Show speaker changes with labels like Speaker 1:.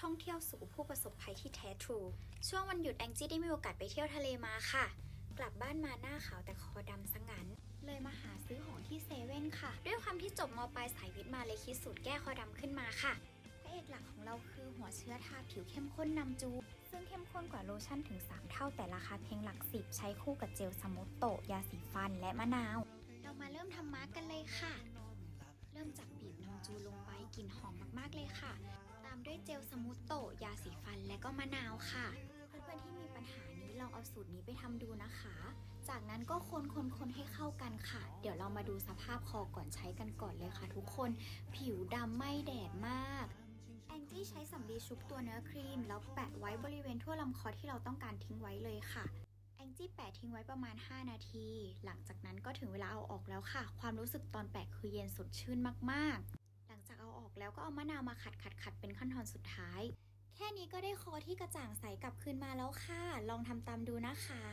Speaker 1: ท่องเที่ยวสู่ผู้ประสบภัยที่แท้ทรู ช่วงวันหยุดแองจี้ได้มีโอกาสไปเที่ยวทะเลมาค่ะ กลับบ้านมาหน้าขาวแต่คอดำซะงั้นเลยมาหาซื้อของที่เซเว่นค่ะ ด้วยความที่จบมปลายสายวิทย์มาเลยคิดสูตรแก้คอดำขึ้นมาค่ะพระเอกหลักของเราคือหัวเชื้อทาผิวเข้มข้นนำจูซึ่งเข้มข้นกว่าโลชั่นถึง 3 เท่าแต่ราคาเพียงหลักสิบใช้คู่กับเจลสมุตโตยาสีฟันและมะนาว เรามาเริ่มทำมาร์กกันเลยค่ะ เริ่มจากบีบนมจูลงไปกลิ่นหอมมาก ด้วยเจลสมูทโตะยาสีฟันและก็มะนาวค่ะ เพื่อนๆที่มีปัญหานี้ลองเอาสูตรนี้ไปทำดูนะคะ จากนั้นก็คนคนคนให้เข้ากันค่ะ เดี๋ยวเรามาดูสภาพคอก่อนใช้กันก่อนเลยค่ะ ทุกคนผิวดำไม่แดดมากแองจี้ใช้สำลีชุบตัวเนื้อครีม แล้วแปะไว้บริเวณทั่วลำคอที่เราต้องการทิ้งไว้เลยค่ะแองจี้แปะทิ้งไว้ประมาณ 5 นาที หลังจากนั้นก็ถึงเวลาเอาออกแล้วค่ะ ความรู้สึกตอนแปะคือเย็นสดชื่นมากๆหลังจากเอาออก แล้วก็เอามะนาวมาขัดขัดขัดเป็นขั้นตอนสุดท้าย แค่นี้ก็ได้คอที่กระจ่างใสกลับคืนมาแล้วค่ะ ลองทำตามดูนะคะ